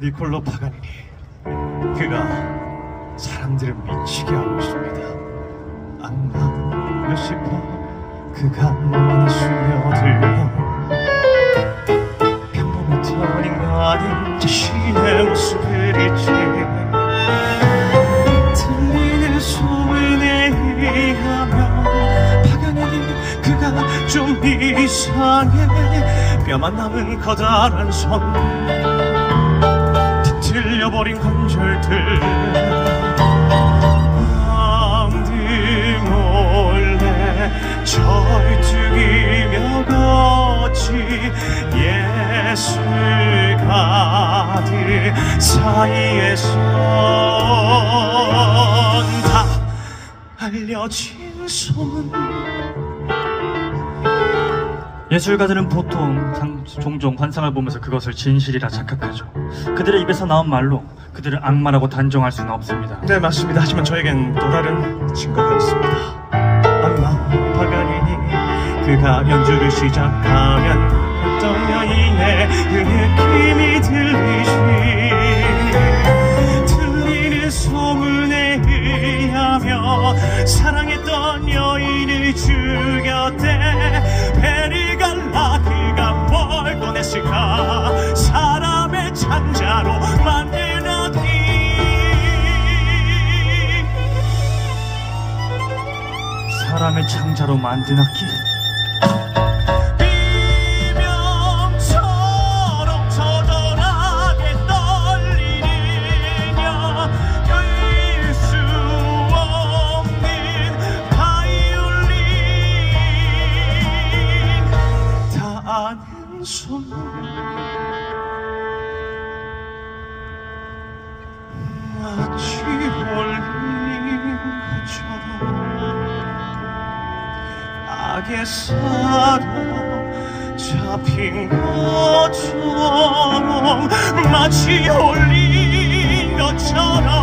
니콜로 파가니니 그가 사람들을 미치게 하고 있습니다. 악마 루시퍼 그가 몸안에 스며들며 평범했던 인간인 자신의 모습을 잊지 이상해. 뼈만 남은 커다란 손 뒤틀려버린 관절들. 밤등 몰래 절뚝이며 걷지 예술 가득 사이에선. 다 알려진 소문 예술가들은 보통 상- 종종 환상을 보면서 그것을 진실이라 착각하죠. 그들의 입에서 나온 말로 그들을 악마라고 단정할 수는 없습니다. 네 맞습니다. 하지만 저에겐 또 다른 증거가 있습니다. 악마 파가니니. 그가 연주를 시작하면 여인의 그 느낌이 들리지 들리는 소문에 의하며 사랑했던 여인을 죽였대 창자로 만든 악기? 비명처럼 처절하게 떨리느냐? 끌수 없는 바이올린. 다 아는 소 악에 사로잡힌 것처럼 마치 홀린 것처럼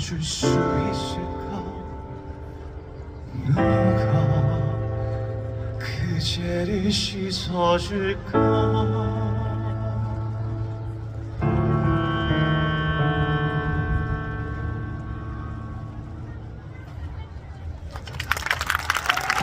해줄 수 있을까? 누가 그 죄를 씻어줄까